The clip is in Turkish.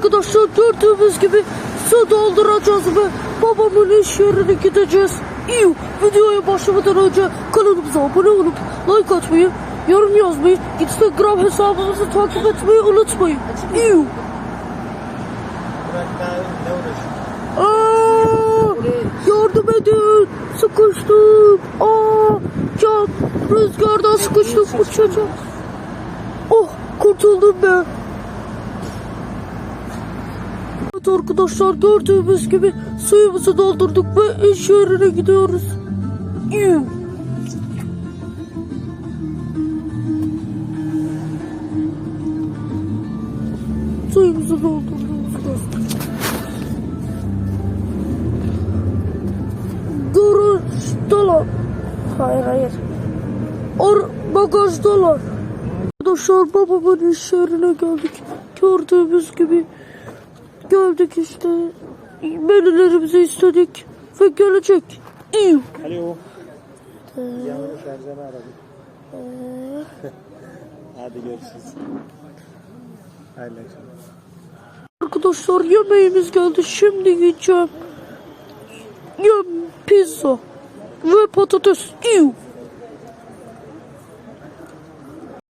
arkadaşlar gördüğümüz gibi su dolduracağız ve babamın iş yerine gideceğiz. İyi videoya başlamadan önce kanalımıza abone olup like atmayı, yorum yazmayı, Instagram hesabımızı takip etmeyi unutmayın. İyi. Aa, yardım edin. Sıkıştım. Aa, can rüzgardan sıkıştım uçacağım. Oh kurtuldum be. Evet arkadaşlar gördüğümüz gibi suyumuzu doldurduk ve iş yerine gidiyoruz. Suyumuzu doldurduk. Garajdalar. Hayır hayır. Or bagajdalar. Arkadaşlar babamın iş yerine geldik. Gördüğümüz gibi geldik işte. Menülerimizi istedik ve gelecek. İyi. Alo. Yanlış şarjını aradım. Hadi görüşürüz. Hayırlı akşamlar. Arkadaşlar yemeğimiz geldi. Şimdi yiyeceğim. Yem pizza ve patates. İyi.